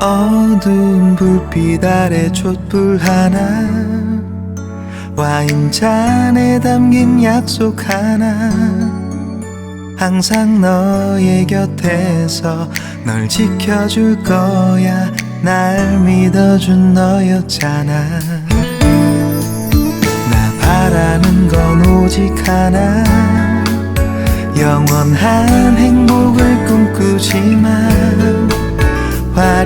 어두운 불빛 아래 촛불 하나 와인잔에 담긴 약속 하나. 항상 너의 곁에서 널 지켜줄 거야. 날 믿어준 너였잖아. 나 바라는 건 오직 하나. 영원한 행복을 꿈꾸지만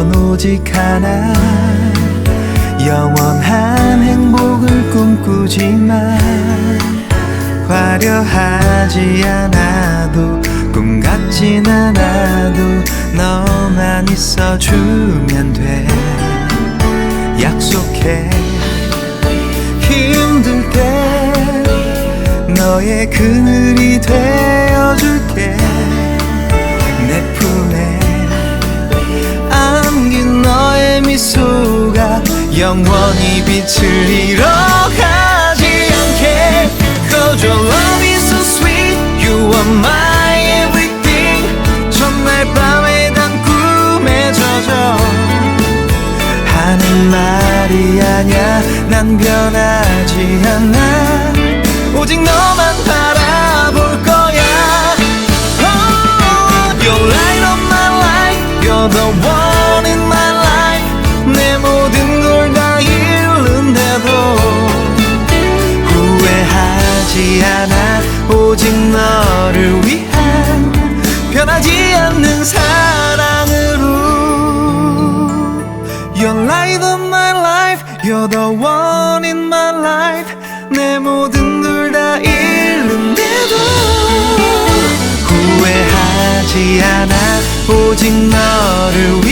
건 오직 하나. 영원한 행복을 꿈꾸지만 화려하지 않아도 꿈 같진 않아도 너만 있어주면 돼. 약속해. 힘들 때 너의 그늘이 되어줄게 영원히 빛을 잃어가지 않게 Cause your love is so sweet You are my everything 첫날 밤에 단 꿈에 젖어 하는 말이 아냐 난 변하지 않아 오직 너 후회하지 않아. 오직 너를 위한 변하지 않는 사랑으로 You're light of my life You're the one in my life. 내 모든 걸 다 잃는데도 후회하지 않아. 오직 너를 위한